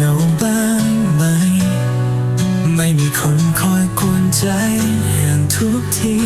เหงาบ้างไหม ไม่มีคนคอยกวนใจอย่างทุกที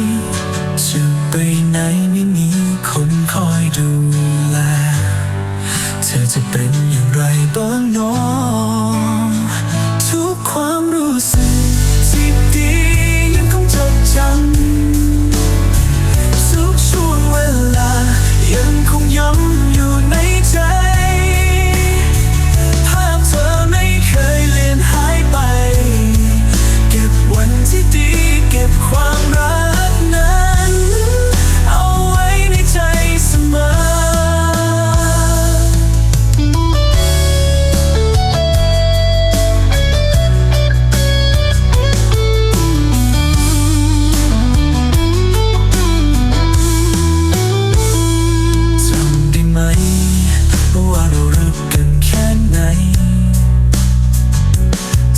กันแค่ไหน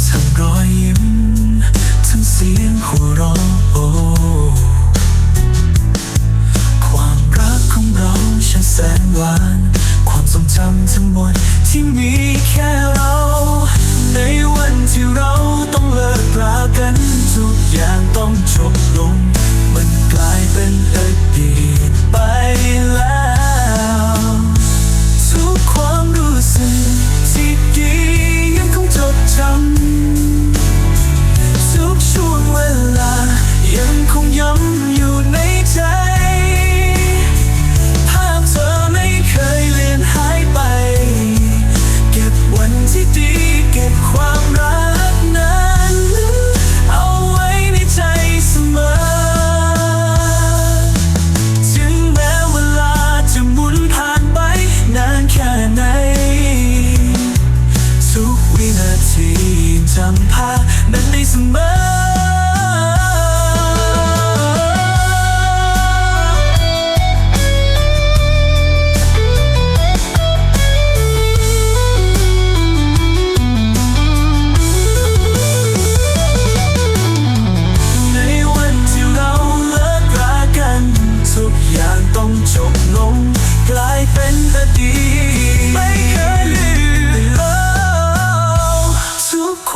ทั้รอยยิ้มทั้งเสียงหัวเราะความรักของเราช่าแสนหวาน ความทรงจำทั้งหมดที่มีแค่เรา ในวันที่เราต้องเลิกลากันทุก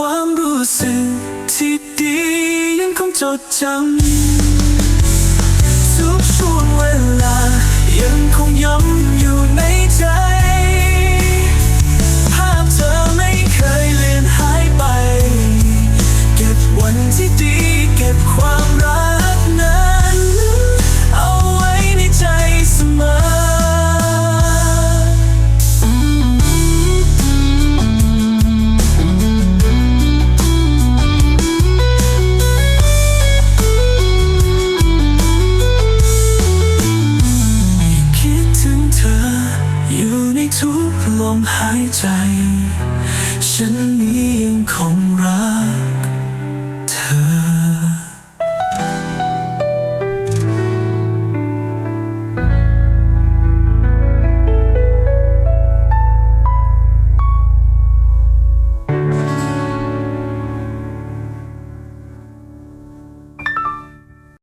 ความรู้สึกที่ดียังคงจดจำทุกช่วงเวลา time.